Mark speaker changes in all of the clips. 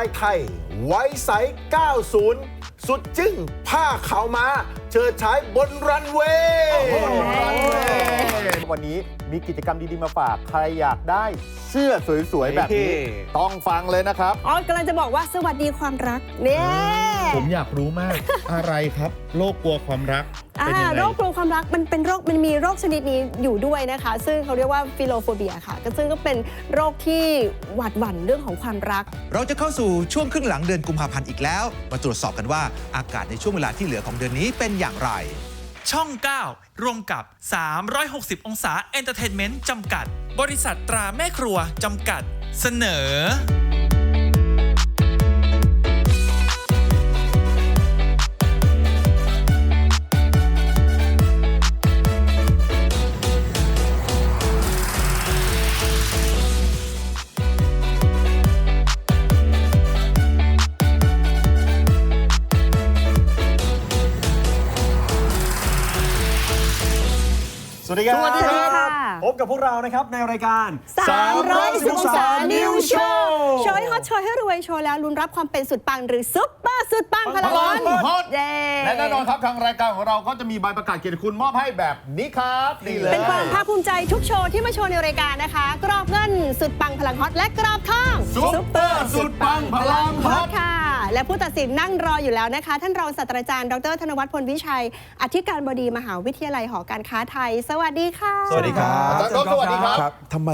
Speaker 1: สไตล์ไทยไว้ใส 90 สุดจึ้งผ้าขาวม้า เชิดฉายบนรันเวย์
Speaker 2: วันนี้มีกิจกรรมดี ๆ มาฝาก ใครอยากได้เสื้อสวย ๆ แบบนี้ ต้องฟังเลยนะครับ
Speaker 3: อ๋อกำลังจะบอกว่าสวัสดีความรักเนี่ย
Speaker 4: ผมอยากรู้มาก อะไรครับโรคกลัวความรัก
Speaker 3: อ่า
Speaker 4: เป็นยังไง
Speaker 3: โรคกลัวความรักมันเป็นโรคมันมีโรคชนิดนี้อยู่ด้วยนะคะ ซึ่งเขาเรียกว่าฟิโลโฟเบียค่ะ ก็ซึ่งก็เป็นโรคที่หวาดหวั่นเรื่องของความรัก
Speaker 5: เราจะเข้าสู่ช่วงครึ่งหลังเดือนกุมภาพันธ์อีกแล้ว มาตรวจสอบกันว่าอากาศในช่วงเวลาที่เหลือของเดือนนี้เป็นอย่างไร
Speaker 6: ช่อง 9 ร่วมกับ 360 องศาเอนเตอร์เทนเมนต์จำกัด บริษัทตราแม่ครัวจำกัด เสนอ
Speaker 7: สวัสดีครับ
Speaker 1: สวัสดีครับ
Speaker 7: พบกับพวกเรานะครับในรายการ
Speaker 3: 310องศา New Show โชว์ให้ฮอตโชว์ให้รวยโชว์แล้วลุ้นรับความเป็นสุดปังหรือซุปเปอร์สุดปังพลัง
Speaker 2: พลังฮอต
Speaker 3: เย้
Speaker 2: และแน่นอนครับทางรายการของเราก็จะมีใบประกาศเกียรติคุณมอบให้แบบนี้ครับนี่เลย
Speaker 3: เป็นความภาคภูมิใจทุกโชว์ที่มาโชว์ในรายการนะคะ กรอบเงินสุดปังพลังฮอตและกรอบทอง
Speaker 2: ซุปเปอร์สุดปังพลังฮอต
Speaker 3: ค่ะ และผู้ตัดสินนั่งรออยู่แล้วนะคะ ท่านรองศาสตราจารย์ดรธนวัฒน์พลวิชัย อธิการบดีมหาวิทยาลัยหอการค้าไทย สวัสดีค่ะ
Speaker 7: สวัสดีครับ
Speaker 2: อาจารย์ก๊อฟสวัสดีครับ
Speaker 1: ครับทำไม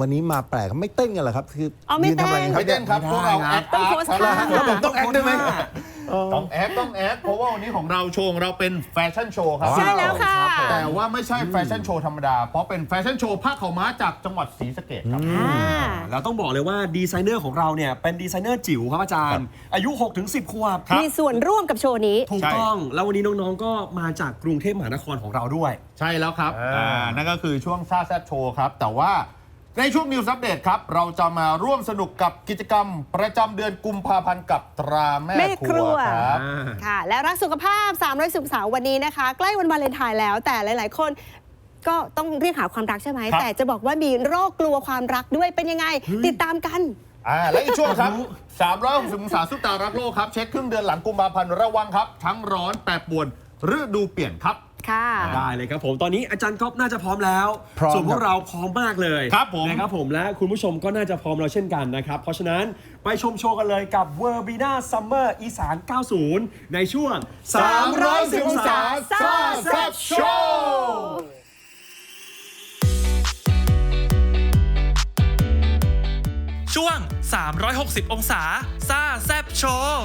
Speaker 1: วันนี้มาแปลกไม่เต้นกันเหรอครับ คือ
Speaker 3: อ๋อไม่
Speaker 1: ยืนทำอะไร
Speaker 3: เต้น
Speaker 1: ครั
Speaker 2: ไม่เต้นครับพวกเราแอค
Speaker 3: ต้องโพสท่า
Speaker 1: แล้วผมต้องแอคด้วยไหม
Speaker 2: ต้องแอคต้องแอคเพราะว่าวันนี้ของเราโชว์ของเราเป็นแฟชั่นโชว์ครับ
Speaker 3: ใช่แล้วค่ะ
Speaker 2: แต่ว่าไม่ใช่แฟชั่นโชว์ธรรมดา เพราะเป็นแฟชั่นโชว์ผ้าขาวม้าจากจังหวัดศรีสะเกษครับ
Speaker 3: อ่า
Speaker 7: เราต้องบอกเลยว่าดีไซเนอร์ของเราเนี่ยเป็นดีไซเนอร์จิ๋วครับอาจารย์ อายุ 6-10 ขวบ
Speaker 3: มีส่วนร่วมกับโชว์นี้
Speaker 7: ถูกต้องแล้ววันนี้น้องๆก็มาจากกรุงเทพมหานครของเราด้วย
Speaker 2: ใช่แล้วครับ
Speaker 7: อ่า
Speaker 2: อ่านั่นก็คือช่วงซ่าแซดโชว์ครับแต่ว่า ในช่วงนิวส์อัปเดตครับ เราจะมาร่วมสนุกกับกิจกรรม ประจำเดือนกุมภาพันธ์กับตราแม่
Speaker 3: แม่
Speaker 2: ค
Speaker 3: ครั
Speaker 2: รัว
Speaker 3: ว
Speaker 2: ครับ
Speaker 3: ค่ะ และรักสุขภาพ3 1 0สาววันนี้นะคะ ใกล้วันวาเลนไทน์แล้ว แต่หลาย ๆ คนก็ต้องเรียกหาความรักใช่ไหม
Speaker 2: ครับ
Speaker 3: แต่จะบอกว่ามีโรคกลัวความรักด้วยเป็นยังไง ติดตามกัน
Speaker 2: อ่าและอีกช่วงครับ360องศาสุดตารักโลกครับ เช็คครึ่งเดือนหลังกุมภาพันธ์ระวังครับ ทั้งร้อนแปรปรวนฤดูเปลี่ยนครับ
Speaker 3: ค่ะ
Speaker 7: ได้เลยครับผมตอนนี้อาจารย์ก๊อฟน่าจะพร้อมแล้ว
Speaker 1: พร้อม
Speaker 7: ส่วนพว
Speaker 1: ครั
Speaker 7: ก
Speaker 1: บ
Speaker 7: เราพร้อมมากเลย
Speaker 2: ครับผม
Speaker 7: นะครับผมและคุณผู้ชมก็น่าจะพร้อมเราเช่นกันนะครับ เพราะฉะนั้นไปชมโชว์กันเลยกับ w e r b i n a Summer อีสาน 90 ในช่วง
Speaker 2: 310องศาซ่าแซ่บโชว์
Speaker 6: ช่วง 360 องศาซ่าแซบโชว์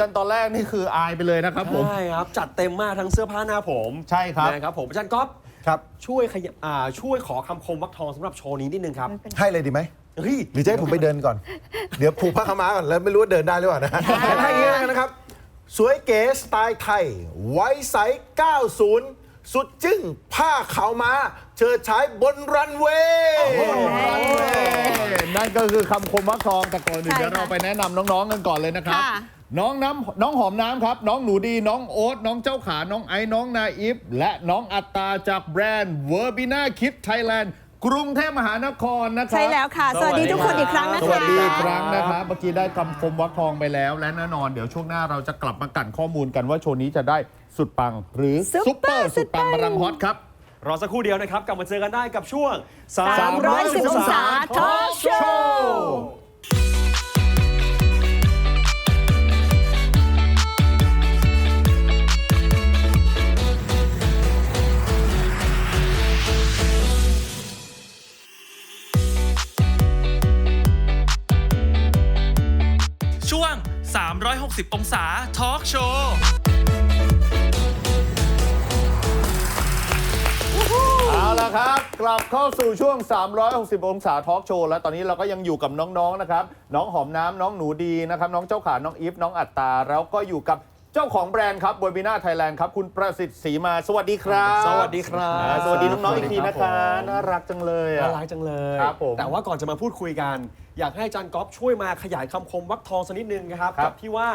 Speaker 2: กี้ที่เราเดินกันตอนแรกนี่คืออายไปเลยนะครับผม
Speaker 7: ใช่ครับ จัดเต็มมากทั้งเสื้อผ้าหน้าผม
Speaker 2: ใช่ครับ
Speaker 7: นะครับผมอาจารย์ก๊อฟ
Speaker 1: ครับ
Speaker 7: ช่วยขยอ่าช่วยขอคำคมวักทองสำหรับโชว์นี้นิดนึงครับ
Speaker 1: ให้เลยดีไหม
Speaker 7: เฮ้ย
Speaker 1: หรือจะให้ผมไปเดินก่อน เดี๋ยวผูกผ้าขาวม้าก่อนแล้วไม่รู้ว่าเดินได้หรือเปล่านะงั้นให้อย่างนี้แล้วกันนะครับ สวยเก๋สไตล์ไทย ไว้ใส 90 สุดจึ้งผ้าขาวม้า เชิดฉายบนรันเวย์
Speaker 2: นั่นก็คือคำคมวักทองแต่ก่อนอื่น
Speaker 3: ใช่
Speaker 2: เดี๋ยวเรา
Speaker 3: ค่ะ
Speaker 2: ไปแนะนำน้องๆกันก่อนเลยนะครับ
Speaker 3: ค่ะ
Speaker 2: น้องน้ำน้องหอมน้ำครับ น้องหนูดี น้องโอ๊ตน้องเจ้าขา น้องไอ้น้องนาอิฟ และน้องอัตตาจากแบรนด์เวอร์บิน่าคิดไทยแลนด์กรุงเทพมหานครนะครับ
Speaker 3: ใช่แล้วค่ะ สวัสดีทุกคนอีกครั้งนะคะ
Speaker 2: สวัสดีอีกครั้งนะครับ เมื่อกี้ได้คำคมวักทองไปแล้ว และแน่นอนเดี๋ยวช่วงหน้าเราจะกลับมากั่นข้อมูลกันว่าโชว์นี้จะได้สุดปัง หรือ
Speaker 3: ซุ
Speaker 2: ซุ
Speaker 3: ป
Speaker 2: ป
Speaker 3: เป
Speaker 2: เป
Speaker 3: อ
Speaker 2: อ
Speaker 3: ร์
Speaker 2: ร์สุดปัง
Speaker 3: สุดปัง
Speaker 2: บรังฮอตครับ
Speaker 7: รอสักครู่เดียวนะครับ กลับมาเจอกันได้กับช่วง
Speaker 3: 310องศา Talk Show
Speaker 6: ช่ 360 องศาทอล์กโชว์
Speaker 2: เอาละครับ กลับเข้าสู่ช่วง 360 องศาทอล์กโชว์แล้วตอนนี้เราก็ยังอยู่กับน้องๆนะครับ น้องหอมน้ำน้องหนูดีนะครับ น้องเจ้าขา น้องอีฟ น้องอัตตา แล้วก็อยู่กับ เจ้าของแบรนด์ครับบวยบิน่าไทยแลนด์ครับ คุณประสิทธิ์ศรีมา สวัสดีครับ
Speaker 7: สวัสดีครับ
Speaker 2: อ่าสวัสดีน้องๆอีกทีนะคะ
Speaker 7: ผม
Speaker 2: น่ารักจังเลย
Speaker 7: น่า
Speaker 2: อะ
Speaker 7: รักจังเลย
Speaker 2: ครับผม
Speaker 7: แต่ว่าก่อนจะมาพูดคุยกัน อยากให้อาจารย์ก๊อฟช่วยมาขยายคำคมวักทองสักนิดนึงนะครับ
Speaker 2: ครับ
Speaker 7: กับที่ว่า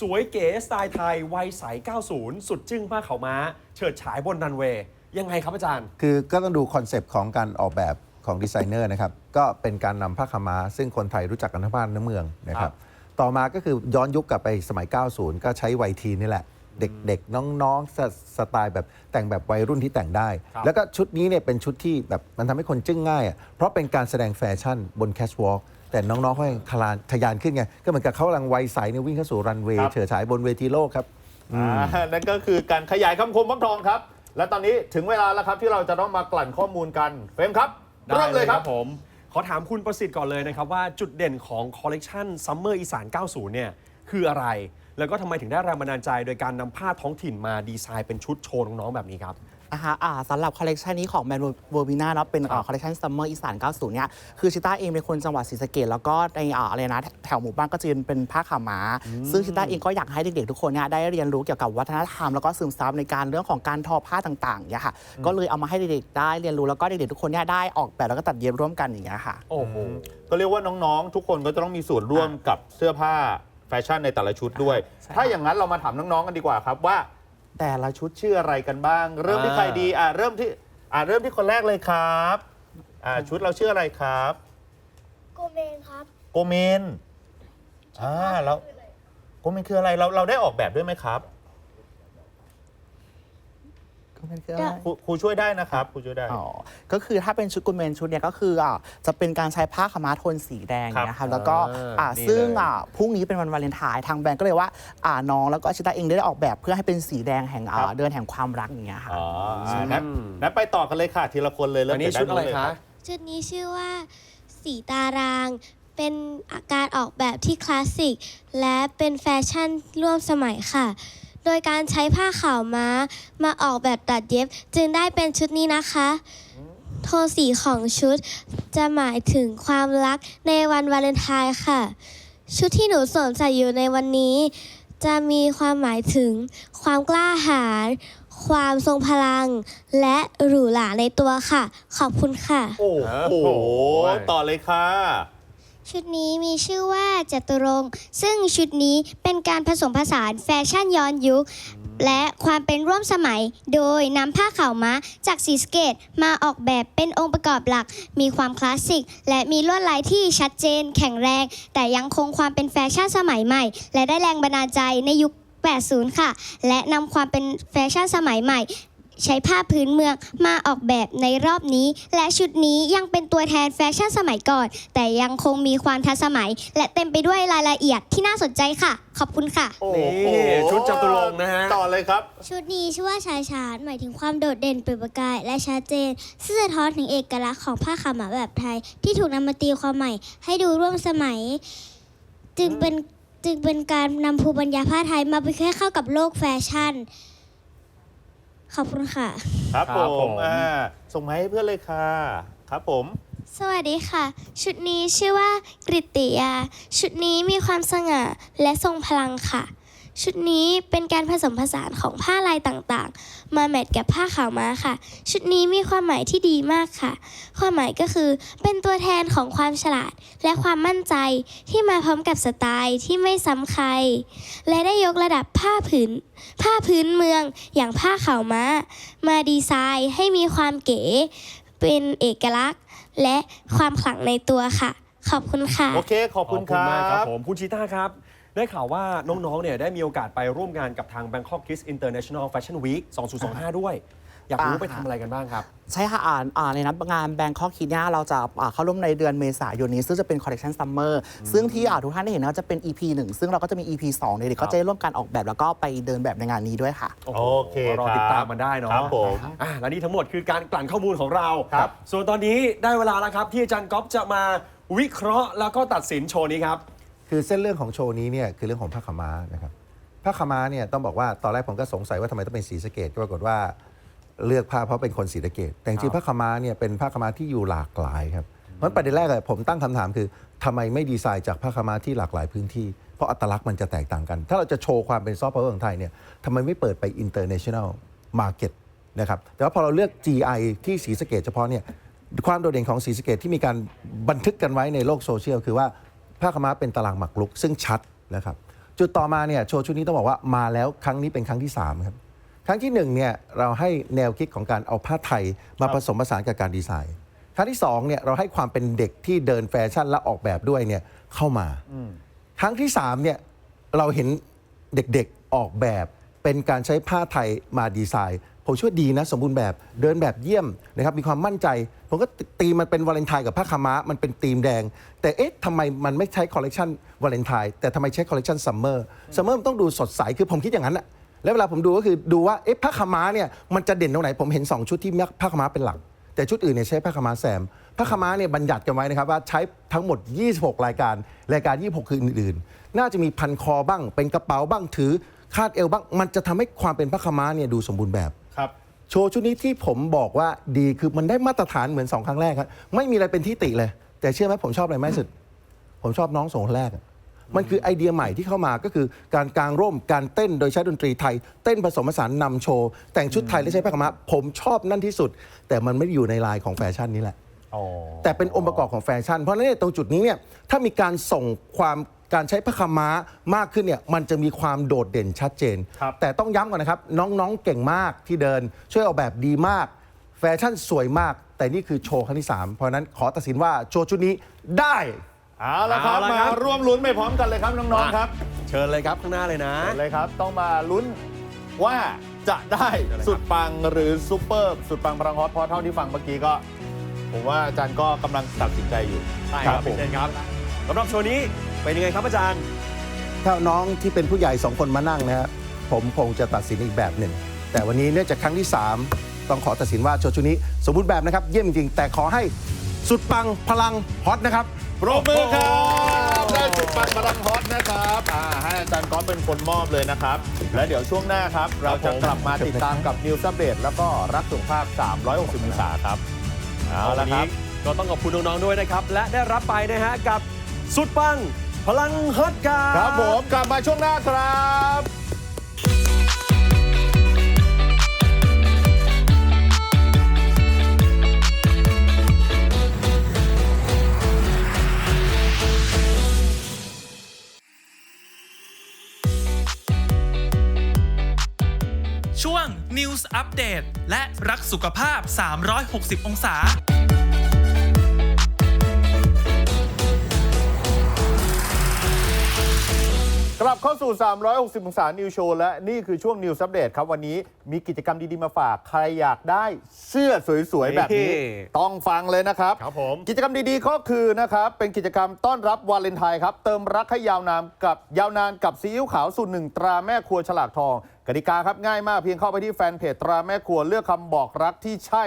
Speaker 7: สวยเก๋สไตล์ไทยวัยใส 90 สุดจึ้งผ้าขาวม้า เฉิดฉายบนรันเวย์ยังไงครับอาจารย์
Speaker 8: คือก็ต้องดูคอนเซปต์ของการออกแบบของดีไซเนอร์นะครับ ก็เป็นการนำผ้าขาวม้า ซึ่งคนไทยรู้จักกันทั้งบ้านทั้งเมืองนะค
Speaker 7: ครั
Speaker 8: รับ
Speaker 7: บ
Speaker 8: ต่อมาก็คือย้อนยุคกลับไปสมัย 90 ก็ใช้ไวทีนี่แหละ เด็กๆ น้องๆสสไตล์แบบแต่งแบบวัยรุ่นที่แต่งได้
Speaker 7: ครับ
Speaker 8: แล้วก็ชุดนี้เนี่ยเป็นชุดที่แบบมันทำให้คนจึ้งง่ายอะเพราะเป็นการแสดงแฟชั่นบนแคชวอล์กแต่น้องๆเขายังทะลานทะยานขึ้นไง ก็เหมือนกับเขากำลังวัยใสเนี่ยวิ่งเข้าสู่รันเว
Speaker 2: ครั
Speaker 8: ย์
Speaker 2: บ
Speaker 8: เฉิดฉายบนเวทีโลกครับ
Speaker 2: อ่านั่นก็คือการขยายคำคมวักทองครับ และตอนนี้ถึงเวลาแล้วครับที่เราจะต้องมากลั่นข้อมูลกัน เฟรมครับเริ่มเลยครับ
Speaker 7: ผม ขอถามคุณประสิทธิ์ก่อนเลยนะครับว่าจุดเด่นของคอลเลกชันซัมเมอร์อีสาน 90 เนี่ยคืออะไร แล้วก็ทำไมถึงได้แรงบันดาลใจโดยการนำผ้าท้องถิ่นมาดีไซน์เป็นชุดโชว์น้องๆแบบนี้ครับ
Speaker 9: นะคะอ่าสำหรับคอลเลกชันนี้ของแบรนด์เวอร์บิน่าเนาะเป็นคอลเลกชันซัมเมอร์อีสาน 90 เนี่ย คือชิต้าเองเป็นคนจังหวัดศรีสะเกดแล้วก็ในอ่าอะไรนะ แถวหมู่บ้านก็จะเป็นผ้าขาวม้า ซึ่งชิต้าเองก็อยากให้เด็กๆทุกคนเนี่ยได้เรียนรู้เกี่ยวกับวัฒนธรรมแล้วก็ซึมซับในการเรื่องของการทอผ้าต่างๆเนี่ยค่ะก็เลยเอามาให้เด็กๆได้เรียนรู้แล้วก็เด็กๆทุกคนเนี่ยได้ออกแบบแล้วก็ตัดเย็บร่วมกันอย่างเงี้ยค่ะ
Speaker 7: โอ้โห
Speaker 2: ก็เรียกว่าน้องๆ ทุกคนก็จะต้องมีส่วนร่วมกับเสื้อผ้าแฟชั่นในแต่ละชุดด้วย
Speaker 9: ใช่
Speaker 2: ถ้าอย่างนั้นเรามาถามน้องๆกันดีกว่าครับว่า แต่ละชุดชื่ออะไรกันบ้าง เริ่มที่
Speaker 7: อ่า
Speaker 2: ใครดีอ่าเริ่มที่อ่าเริ่มที่คนแรกเลยครับอ่าชุดเราชื่ออะไรครับ
Speaker 10: โกเมนครับ
Speaker 2: โกเมนอ่าแล้วโกเมนคืออะไรเราเราได้ออกแบบด้วยไหมครับ
Speaker 9: ก็เป็นเครื่อง
Speaker 2: ครูครูช่วยได้นะครับครูช่วยได้
Speaker 9: อ๋อก็คือถ้าเป็นชุดกุลเมนชุดเนี้ยก็คืออะจะเป็นการใช้ผ้าขาวม้าโทนสีแดง
Speaker 2: ครับ
Speaker 9: นะครับแล้วก็
Speaker 7: อ่า
Speaker 9: อะ
Speaker 7: นี่
Speaker 9: ซึ่ง
Speaker 7: เลย
Speaker 9: อะพรุ่งนี้เป็นวันวาเลนไทน์ทางแบรนด์ก็เลยว่าอ่าน้องแล้วก็ชิตาเองได้ออกแบบเพื่อให้เป็นสีแดงแห่งอ่าเดือนแห่งความรักอย่างเงี้ยค่ะ
Speaker 2: อ๋ออ่านั้นนั้นไปต่อกันเลยค่ะ ทีละคนเลยเริ่
Speaker 7: อั
Speaker 2: ม
Speaker 7: นนี้
Speaker 2: จาก
Speaker 7: ชุดอะไรา
Speaker 2: นนู้นเลย
Speaker 7: คะ
Speaker 2: รับ
Speaker 10: ชุดนี้ชื่อว่าสีตาราง เป็นการออกแบบที่คลาสสิก และเป็นแฟชั่นร่วมสมัยค่ะ โดยการใช้ผ้าขาวม้า มาออกแบบตัดเย็บจึงได้เป็นชุดนี้นะคะ โทนสีของชุดจะหมายถึงความรักในวันวาเลนไทน์ค่ะ ชุดที่หนูสวมใส่อยู่ในวันนี้ จะมีความหมายถึงความกล้าหาญความทรงพลัง และหรูหราในตัวค่ะ ขอบคุณค่ะ
Speaker 2: โอ้โห ต่อเลยค่ะ
Speaker 10: ชุดนี้มีชื่อว่าจตุรงค์ซึ่งชุดนี้เป็นการผสมผสานแฟชั่นย้อนยุค และความเป็นร่วมสมัย โดยนำผ้าขาวม้าจากสีสเกตมาออกแบบเป็นองค์ประกอบหลัก มีความคลาสสิก และมีลวดลายที่ชัดเจน แข็งแรง แต่ยังคงความเป็นแฟชั่นสมัยใหม่ และได้แรงบันดาลใจในยุค 80 ค่ะ และนำความเป็นแฟชั่นสมัยใหม่ ใช้ผ้าพื้นเมืองมาออกแบบในรอบนี้ และชุดนี้ยังเป็นตัวแทนแฟชั่นสมัยก่อน แต่ยังคงมีความทันสมัย และเต็มไปด้วยรายละเอียดที่น่าสนใจค่ะ ขอบคุณค่ะ
Speaker 2: โอ้
Speaker 7: นี่
Speaker 2: โห
Speaker 7: ชุดจตุรงค์นะฮะ
Speaker 2: ต่อเลยครับ
Speaker 10: ชุดนี้ชื่อว่าชายชาญหมายถึงความโดดเด่นเปล่งประกาย และชัดเจนซึ่งสะท้อนถึงเอกลักษณ์ของผ้าขาวม้าแบบไทย ที่ถูกนำมาตีความใหม่ ให้ดูร่วมสมัย จึงเป็นจึงเป็นการนำภูมิปัญญาผ้าไทยมาเผยแพร่เข้ากับโลกแฟชั่น ขอบคุณค่ะ
Speaker 2: ครับ
Speaker 7: ครับ
Speaker 2: ผ
Speaker 7: ผม ม
Speaker 2: อ่าส่งมาให้เพื่อนเลยค่ะ ครับผม
Speaker 10: สวัสดีค่ะ ชุดนี้ชื่อว่ากริตติยา ชุดนี้มีความสง่าและทรงพลังค่ะ ชุดนี้เป็นการผสมผสานของผ้าลายต่างๆ มาแมทกับผ้าขาวม้าค่ะ ชุดนี้มีความหมายที่ดีมากค่ะ ความหมายก็คือเป็นตัวแทนของความฉลาด และความมั่นใจที่มาพร้อมกับสไตล์ที่ไม่ซ้ำใคร และได้ยกระดับผ้าผืน ผ้าพื้นเมืองอย่างผ้าขาวม้า มาดีไซน์ให้มีความเก๋ เป็นเอกลักษณ์ และความขลังในตัวค่ะ ขอบคุณค่ะ
Speaker 2: โอเค ขอบคุณค
Speaker 7: มากค
Speaker 2: รั
Speaker 7: รับบผมคุณชีต้าครับ ได้ข่าวว่าน้องๆเนี่ยได้มีโอกาสไปร่วมงานกับทาง Bangkok Kids International Fashion Week 2025 ด้วย อยากรู้
Speaker 9: อ่า
Speaker 7: ไปทำอะไรกันบ้างครับ
Speaker 9: ใช่ค่ะอ่านอ่าในนัดงาน Bangkok Kids เนี่ยเราจะอ่าเข้าร่วมในเดือนเมษายนนี้ ซึ่งจะเป็นคอลเล c ชันซัมเมอร์ซึ่งที่อ่าทุกท่านได้เห็นก็จะเป็น EP 1 ซึ่งเราก็จะมี EP 2เด็กๆก็จะได้ร่วมการออกแบบแล้วก็ไปเดินแบบในงานนี้ด้วยค่ะ
Speaker 7: โอ้
Speaker 2: โอ
Speaker 7: โห
Speaker 2: เค
Speaker 7: รอ
Speaker 2: ครับ
Speaker 7: ติดตามมันได้เนาะ
Speaker 2: ครับผม
Speaker 7: อ่าและนี่ทั้งหมดคือการกลั่นข้อมูลของเรา
Speaker 2: ครับ
Speaker 7: ส่วนตอนนี้ได้เวลาแล้วครับที่อาจารย์ก๊อฟจะมาวิเคราะห์แล้วก็ตัดสินโชว์นี้ครับ
Speaker 8: คือเส้นเรื่องของโชว์นี้เนี่ยคือเรื่องของผ้าขาวม้านะครับผ้าขาวม้าเนี่ยต้องบอกว่าตอนแรกผมก็สงสัยว่าทำไมต้องเป็นสีสะเกตก็ปรากฏว่าเลือกผ้าเพราะเป็นคนสีสะเกตแต่จริงๆผ้าขาวม้าเนี่ยเป็นผ้าขาวม้าที่อยู่หลากหลายครับเพราะประเด็นแรกเลยผมตั้งคำถามคือทำไมไม่ดีไซน์จากผ้าขาวม้าที่หลากหลายพื้นที่เพราะอัตลักษณ์มันจะแตกต่างกัน ถ้าเราจะโชว์ความเป็นซอฟต์พาวเวอร์ของไทยเนี่ยทำไมไม่เปิดไป international market นะครับแต่ว่าพอเราเลือก GI ที่สีสะเกตเฉพาะเนี่ยความโดดเด่นของสีสะเกตที่มีการบันทึกกันไว้ในโลกโซเชียลคือว่า ผ้าขาวม้าเป็นตารางหมักลุก ซึ่งชัดนะครับจุดต่อมาเนี่ยโชว์ชุดนี้ต้องบอกว่ามาแล้วครั้งนี้เป็นครั้งที่3ครับครั้งที่1เนี่ยเราให้แนวคิดของการเอาผ้าไทยมาผสมผสานกับการดีไซน์ครั้งที่2เนี่ยเราให้ความเป็นเด็กที่เดินแฟชั่นและออกแบบด้วยเนี่ยเข้ามา ครั้งที่3เนี่ยเราเห็นเด็กๆออกแบบเป็นการใช้ผ้าไทยมาดีไซน์ ผมช่วยดีนะ สมบูรณ์แบบเดินแบบเยี่ยมนะครับมีความมั่นใจ ผมก็ตีมันเป็นวาเลนไทน์กับผ้าขาม้ามันเป็นธีมแดง แต่เอ๊ะทำไมมันไม่ใช้คอลเลกชันวาเลนไทน์แต่ทำไมใช้คอลเลกชันซัมเมอร์ซัมเมอร์มันต้องดูสดใสคือผมคิดอย่างนั้นอะแล้วเวลาผมดูก็คือดูว่าเอ๊ะผ้าขาม้าเนี่ยมันจะเด่นตรงไหนผมเห็น 2 ชุดที่ผ้าขาม้าเป็นหลัก แต่ชุดอื่นเนี่ยใช้ผ้าขาม้าแซมผ้าขาม้าเนี่ยบัญญัติกันไว้นะครับว่าใช้ทั้งหมด 26 รายการ รายการ 26 คืออื่นๆ น่าจะมีพันคอบ้างเป็นกระเป๋าบ้างถือคาดเอวบ้าง มันจะทำให้ความเป็นผ้าขม้าเนี่ยดูสมบูรณ์แบ
Speaker 2: บ
Speaker 8: โชว์ชุดนี้ที่ผมบอกว่าดีคือมันได้มาตรฐานเหมือนสองครั้งแรกครับไม่มีอะไรเป็นที่ติเลย แต่เชื่อไหมผมชอบอะไรมากที่สุด ผมชอบน้องสองคนแรกอะมันคือไอเดียใหม่ที่เข้ามาก็คือการกางร่มการเต้นโดยใช้ดนตรีไทย เต้นผสมผสานนำโชว์ แต่งชุดไทยและใช้ผ้าขาวม้าผมชอบนั่นที่สุด แต่มันไม่ได้อยู่ในลายของแฟชั่นนี้แหละ
Speaker 2: อ๋อ
Speaker 8: แต่เป็นองค์ประกอบของแฟชั่น เพราะฉะนั้นเนยตรงจุดนี้เนี่ยถ้ามีการส่งความ การใช้ผ้าขาวม้ามากขึ้นเนี่ยมันจะมีความโดดเด่นชัดเจน
Speaker 2: ครับ
Speaker 8: แต่ต้องย้ำก่อนนะครับ น้องๆเก่งมากที่เดิน ช่วยออกแบบดีมาก แฟชั่นสวยมาก แต่นี่คือโชว์ครั้งที่ 3 เพราะฉะนั้นขอตัดสินว่าโชว์ชุดนี้ได้
Speaker 2: เอาละครับ
Speaker 7: เอาละ
Speaker 2: มา
Speaker 7: ครับ
Speaker 2: ร่วมลุ้นไปพร้อมกันเลยครับน้องๆครับ
Speaker 7: เชิญเลยครับข้างหน้าเลยนะ
Speaker 2: เชิญเลยครับ ต้องมาลุ้นว่าจะได้สุดปังหรือซูเปอร์สุดปังพลังฮอตเพราะเท่าที่ฟังเมื่อกี้ก็ ผมว่าอาจารย์ก็กำลังตัดสินใจอยู่
Speaker 7: ใช่ครับ
Speaker 2: ผม
Speaker 7: เชิญครับสำหรับโชว์นี้ เป็นยังไงครับอาจารย์
Speaker 8: ถ้าน้องที่เป็นผู้ใหญ่สองคนมานั่งนะครับผมคงจะตัดสินอีกแบบหนึ่ง แต่วันนี้เนื่องจากครั้งที่ 3 ต้องขอตัดสินว่าโชว์ชุดนี้ สมบูรณ์แบบนะครับ เยี่ยมจริงๆแต่ขอให้สุดปังพลังฮอตนะครับ
Speaker 2: ปรบมือครับได้สุดปังพลังฮอตนะครับอ่าให้อาจารย์ก๊อฟเป็นคนมอบเลยนะครับ และเดี๋ยวช่วงหน้าครับ เราจะกลับมาติดตามกับนิวส์อัปเดตแล้วก็รักสุขภาพ 360องศาครับเอาละครับ
Speaker 7: ก็ต้องขอบคุณน้องๆด้วยนะครับ และได้รับไปนะฮะกับสุดปัง พลังฮอตการ์
Speaker 2: ครับผมกลับมาช่วงหน้าครับ
Speaker 6: ช่วง News Update และรักสุขภาพ 360 องศา
Speaker 2: กลับเข้าสู่ 360องศา นิวโชว์ และนี่คือช่วงนิวส์อัปเดตครับ วันนี้มีกิจกรรมดี ๆ มาฝาก ใครอยากได้เสื้อสวย ๆ แบบนี้
Speaker 7: นี่
Speaker 2: ต้องฟังเลยนะครับ
Speaker 7: ครับผม
Speaker 2: กิจกรรมดี ๆ ก็คือนะครับ เป็นกิจกรรมต้อนรับวาเลนไทน์ครับ เติมรักให้ยาวนานกับยาวนานกับซีอิ๊วขาวสูตรหนึ่งตราแม่ครัวฉลากทอง กติกาครับง่ายมากเพียงเข้าไปที่แฟนเพจตราแม่ครัวเลือกคำบอกรักที่ใช่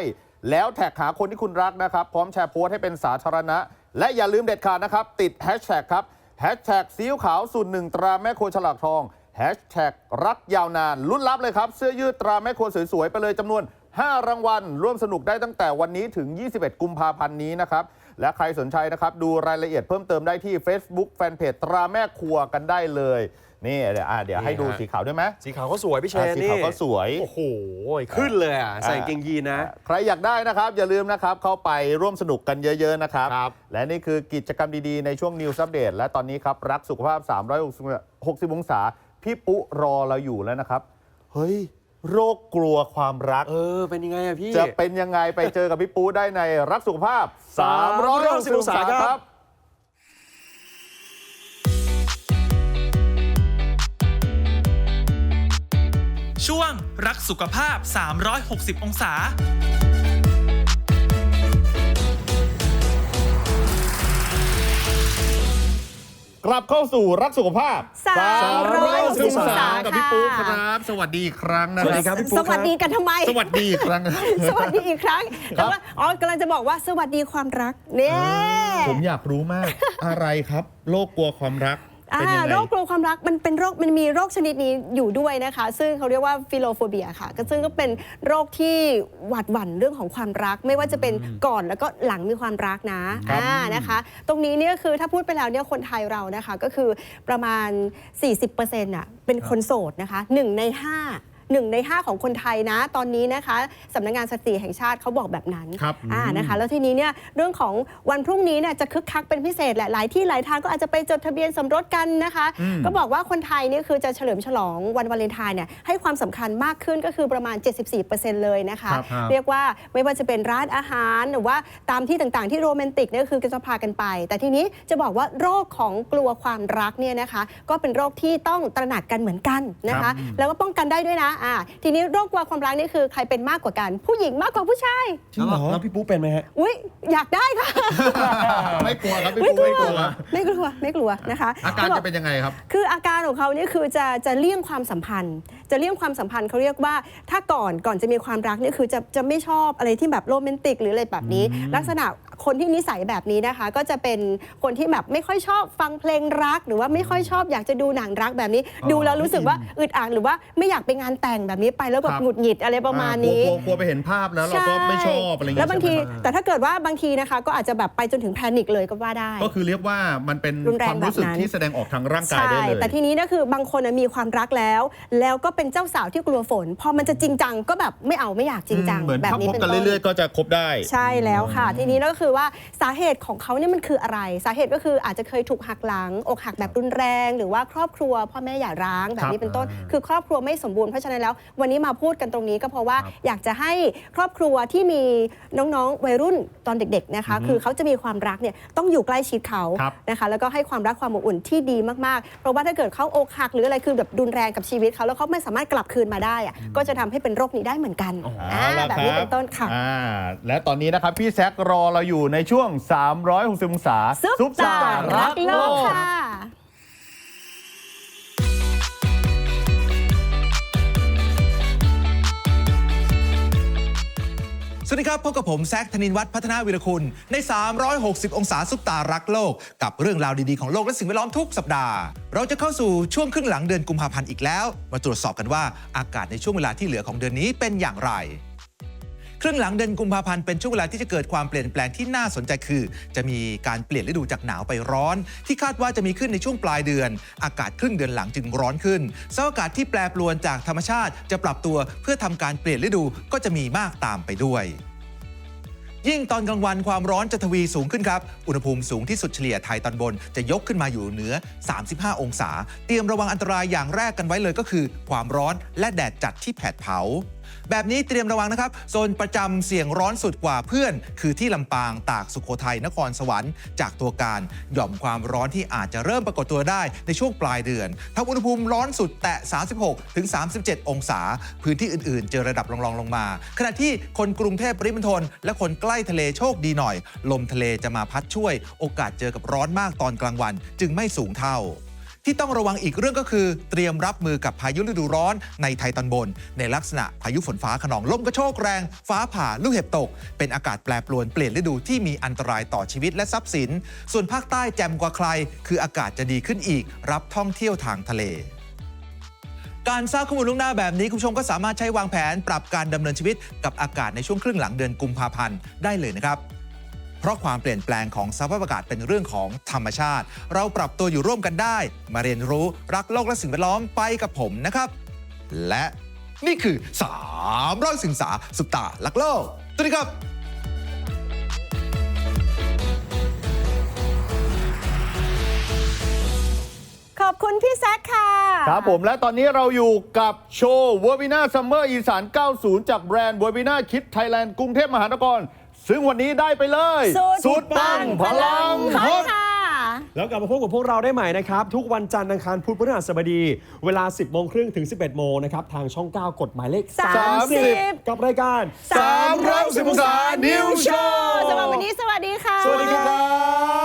Speaker 2: แล้วแท็กหาคนที่คุณรักนะครับพร้อมแชร์โพสต์ให้เป็นสาธารณะ และอย่าลืมเด็ดขาดนะครับติดแฮชแท็กครับ แฮชแท็กซีอิ๊วขาวสูตรหนึ่งตราแม่ครัวฉลากทองแฮชแท็กรักยาวนานลุ้นรับเลยครับ เสื้อยืดตราแม่ครัวสวยๆ ไปเลยจำนวน 5 รางวัล ร่วมสนุกได้ตั้งแต่วันนี้ถึง 21 กุมภาพันธ์นี้นะครับ และใครสนใจนะครับ ดูรายละเอียดเพิ่มเติมได้ที่ Facebook Fanpage ตราแม่ครัวกันได้เลย นี่เดี๋ยวอะเดี๋ยวให้ดู
Speaker 7: นี่ฮะ
Speaker 2: สีขาวด้วยไหม
Speaker 7: สีขาวก็สวยพี่เชน
Speaker 2: อะสี
Speaker 7: นี่
Speaker 2: ขาวก็สวย
Speaker 7: โอ้โหขึ้นเลยอะใส่กางเกงยีนนะ
Speaker 2: ใครอยากได้นะครับ อย่าลืมนะครับเข้าไปร่วมสนุกกันเยอะๆนะครับ
Speaker 7: ครับ
Speaker 2: และนี่คือกิจกรรมดีๆ ในช่วง News Update และตอนนี้ครับ รักสุขภาพ 360 องศา พี่ปุ๊รอเราอยู่แล้วนะครับ เฮ้ย โรคกลัวความรัก
Speaker 7: เออ เป็นยังไงอะพี่
Speaker 2: จะเป็นยังไงไปเจอกับพี่ปุ๊ได้ในรักสุขภาพ
Speaker 7: 360
Speaker 2: 360องศาครับ
Speaker 6: ช่วงรักสุขภาพ 360 องศา
Speaker 2: กลับเข้าสู่รักสุขภาพ
Speaker 3: 360
Speaker 2: องศา
Speaker 4: กับพี่ปุ๊ครับ สวัสดีอีกครั้งนะ
Speaker 7: สวัสดีครับพี่ปุ๊
Speaker 3: สวัสดีกันทำไม
Speaker 4: สวัสดีอีกครั้งนะครับ
Speaker 3: สวัสดีอีกครั้ง แต่ว่าอ๋อกำลังจะบอกว่าสวัสดีความรักเนี่ย
Speaker 4: ผมอยากรู้มาก อะไรครับโรคกลัวความรัก
Speaker 3: อ่า
Speaker 4: เป็นยังไง
Speaker 3: โรคกลัวความรักมันเป็นโรคมันมีโรคชนิดนี้อยู่ด้วยนะคะ ซึ่งเขาเรียกว่าฟิโลโฟเบียค่ะ ก็ซึ่งก็เป็นโรคที่หวาดหวั่นเรื่องของความรัก ไม่ว่าจะเป็นก่อนแล้วก็หลังมีความรักนะครับ อ่านะคะ ตรงนี้เนี่ยคือถ้าพูดไปแล้วเนี่ยคนไทยเรานะคะก็คือประมาณ 40%อะเป็นคนโสดนะคะหนึ่งในห้าหนึ่งใน 5 ของคนไทยนะ ตอนนี้นะคะสำนักงานสถิติแห่งชาติเขาบอกแบบนั้น
Speaker 4: ครับ
Speaker 3: อ่านะคะ แล้วทีนี้เนี่ยเรื่องของวันพรุ่งนี้เนี่ยจะคึกคักเป็นพิเศษแหละหลายที่หลายทางก็อาจจะไปจดทะเบียนสมรสกันนะคะ ก็บอกว่าคนไทยเนี่ยคือจะเฉลิมฉลองวันวาเลนไทน์เนี่ยให้ความสำคัญมากขึ้นก็คือประมาณ 74%เลยนะคะ
Speaker 4: ครับครับ
Speaker 3: เรียกว่าไม่ว่าจะเป็นร้านอาหารหรือว่าตามที่ต่างๆที่โรแมนติกเนี่ยคือก็จะพากันไป แต่ทีนี้จะบอกว่าโรคของกลัวความรักเนี่ยนะคะ ก็เป็นโรคที่ต้องตระหนักกันเหมือนกันนะคะ แล้วก็ป้องกันได้ด้วยนะอ่าทีนี้โรคกลัวความรักนี่คือใครเป็นมากกว่ากัน ผู้หญิงมากกว่าผู้ชาย
Speaker 4: จริงเหรอ
Speaker 7: แล้วพี่ปุ๊เป็นไหมฮะ
Speaker 3: อุ้ยอยากได้ค่ะ
Speaker 4: ไม่กลัวครับพี่ปุ๊ไม่กลัว
Speaker 3: ไม่กลัวไม่กลัวนะคะ
Speaker 4: อาการ
Speaker 3: ขบ
Speaker 4: จะเป็นยังไงครับ
Speaker 3: คืออาการของเขาเนี่ยคือจะจะเลี่ยงความสัมพันธ์ จะเลี่ยงความสัมพันธ์เขาเรียกว่าถ้าก่อนก่อนจะมีความรักเนี่ยคือจะจะไม่ชอบอะไรที่แบบโรแมนติกหรืออะไรแบบนี้ ลักษณะ คนที่นิสัยแบบนี้นะคะ ก็จะเป็นคนที่แบบไม่ค่อยชอบฟังเพลงรัก หรือว่าไม่ค่อยชอบอยากจะดูหนังรักแบบนี้
Speaker 4: อ๋อ
Speaker 3: ดูแล้วรู้สึกว่าอึดอัดหรือว่าไม่อยากไปงานแต่งแบบนี้ไปแล้วแบ
Speaker 4: ครับบ
Speaker 3: หงุดหงิดอะไรประมาณนี้
Speaker 4: กลัวกลัวกลัวไปเห็นภาพแล้วเราก็ไม่ชอบอะไรอย่าง
Speaker 3: แล้
Speaker 4: เงี้
Speaker 3: วยบางที
Speaker 4: ใช่ไหม
Speaker 3: แต่ถ้าเกิดว่าบางทีนะคะ ก็อาจจะแบบไปจนถึงแพนิคเลยก็ว่าได้
Speaker 4: ก็คือเรียกว่ามันเป็น
Speaker 3: รุนแรง
Speaker 4: ความรู้สึก
Speaker 3: แบบนั้น
Speaker 4: ที่แสดงออกทางร่างกาย
Speaker 3: ใช่
Speaker 4: ได้เลย
Speaker 3: แต่ทีนี้นะคือบางคนน่ะมีความรักแล้ว แล้วก็เป็นเจ้าสาวที่กลัวฝน พอมันจะจริงจังก็แบบไม่เอาไม่อยากจริงจัง
Speaker 4: เหมือน
Speaker 3: แบบ
Speaker 4: ถ้า
Speaker 3: นี้
Speaker 4: พบ
Speaker 3: เป็น
Speaker 4: กัน
Speaker 3: ต้น
Speaker 4: เรื่อยๆก็จะคบได้
Speaker 3: ใช่แล้วค่ะ ทีนี้ก็คือว่าสาเหตุของเขาเนี่ยมันคืออะไร สาเหตุก็คืออาจจะเคยถูกหักหลัง อกหักแบบรุนแรง หรือว่าครอบครัวพ่อแม่หย่าร้างแบบนี้เป็นต้น คือครอบครัวไม่สมบูรณ์เพราะฉะนั้นแล้ว วันนี้มาพูดกันตรงนี้ก็เพราะว่า
Speaker 4: ครับ
Speaker 3: อยากจะให้ครอบครัวที่มีน้องๆวัยรุ่นตอนเด็กๆนะคะคือเขาจะมีความรักเนี่ยต้องอยู่ใกล้ชิดเขา
Speaker 4: ครับ
Speaker 3: นะคะแล้วก็ให้ความรักความอบอุ่นที่ดีมากๆ เพราะว่าถ้าเกิดเขาอกหักหรืออะไรคือแบบรุนแรงกับชีวิตเขาแล้วเขาไม่สามารถกลับคืนมาได้อะก็จะทำให้เป็นโรคนี้ได้เหมือนกัน
Speaker 4: เอา
Speaker 3: อ่า
Speaker 4: ละ
Speaker 3: แบบ
Speaker 4: ค
Speaker 3: นี้
Speaker 4: รับ
Speaker 3: เป็นต้นค่ะ
Speaker 2: อ่าและตอนนี้นะครับพี่แซครอเราอยู่ในช่วง 360 องศา
Speaker 3: ซุปตารักโลกค่ะ
Speaker 5: สวัสดีครับพบกับผมแซคธนินวัฒน์พัฒนาวิรคุณ ใน 360 องศาซุปตารักโลก กับเรื่องราวดีๆของโลกและสิ่งแวดล้อมทุกสัปดาห์ เราจะเข้าสู่ช่วงครึ่งหลังเดือนกุมภาพันธ์อีกแล้ว มาตรวจสอบกันว่าอากาศในช่วงเวลาที่เหลือของเดือนนี้เป็นอย่างไร ครึ่งหลังเดือนกุมภาพันธ์เป็นช่วงเวลาที่จะเกิดความเปลี่ยนแปลงที่น่าสนใจคือ จะมีการเปลี่ยนฤดูจากหนาวไปร้อน ที่คาดว่าจะมีขึ้นในช่วงปลายเดือน อากาศครึ่งเดือนหลังจึงร้อนขึ้นสภาพอากาศที่แปรปรวนจากธรรมชาติจะปรับตัวเพื่อทำการเปลี่ยนฤดูก็จะมีมากตามไปด้วยยิ่งตอนกลางวันความร้อนจะทวีสูงขึ้นครับ อุณหภูมิสูงที่สุดเฉลี่ยไทยตอนบนจะยกขึ้นมาอยู่เหนือ 35 องศา เตรียมระวังอันตรายอย่างแรกกันไว้เลยก็คือ ความร้อนและแดดจัดที่แผดเผา แบบนี้เตรียมระวังนะครับโซนประจำเสี่ยงร้อนสุดกว่าเพื่อน คือที่ลำปางตากสุโขทัยนครสวรรค์จากตัวการหย่อมความร้อนที่อาจจะเริ่มปรากฏตัวได้ในช่วงปลายเดือนทำอุณหภูมิร้อนสุดแตะ 36 ถึง 37 องศา พื้นที่อื่นๆ เจอระดับรองๆลงมา ขณะที่คนกรุงเทพปริมณฑลและคนใกล้ทะเลโชคดีหน่อย ลมทะเลจะมาพัดช่วย โอกาสเจอกับร้อนมากตอนกลางวัน จึงไม่สูงเท่า ที่ต้องระวังอีกเรื่องก็คือเตรียมรับมือกับพายุฤดูร้อนในไทยตอนบน ในลักษณะพายุฝนฟ้าขนองลมกระโชกแรง ฟ้าผ่าลูกเห็บตก เป็นอากาศแปรปรวนเปลี่ยนฤดูที่มีอันตรายต่อชีวิตและทรัพย์สิน ส่วนภาคใต้แจ่มกว่าใคร คืออากาศจะดีขึ้นอีก รับท่องเที่ยวทางทะเลการทราบข้อมูลล่วงหน้าแบบนี้ คุณผู้ชมก็สามารถใช้วางแผนปรับการดำเนินชีวิตกับอากาศในช่วงครึ่งหลังเดือนกุมภาพันธ์ได้เลยนะครับ เพราะความเปลี่ยนแปลงของสภาพอากาศเป็นเรื่องของธรรมชาติ เราปรับตัวอยู่ร่วมกันได้ มาเรียนรู้รักโลกและสิ่งแวดล้อมไปกับผมนะครับ และนี่คือ3ร้อยสิงสาสุปตาลักโลกสวัสดีครับ
Speaker 3: ขอบคุณพี่แซคค่ะ
Speaker 2: ครับผมและตอนนี้เราอยู่กับโชว์เวอร์บินาซัมเมอร์อีสาน 90 จากแบรนด์เวอร์บินาคิดไทยแลนด์กรุงเทพมหานคร ซึ่งวันนี้ได้ไปเลย
Speaker 3: สุด
Speaker 2: ปังพลัง
Speaker 3: ฮ
Speaker 2: ฮ
Speaker 3: อ
Speaker 2: อ
Speaker 3: ต
Speaker 2: ต
Speaker 3: ค่ะ
Speaker 7: แล้วกลับมาพบกับพวกเราได้ใหม่นะครับ ทุกวันจันทร์อังคารพุธพฤหัสบดี เวลา 10โมงครึ่งถึง 11โมงนะครับ ทางช่อง 9 กฎหมายเลข
Speaker 3: 30
Speaker 7: กับรายการ
Speaker 2: 310องศา New Show
Speaker 3: สำหรับวันนี้สวัสดีค่ะ
Speaker 7: สวัสดีครับ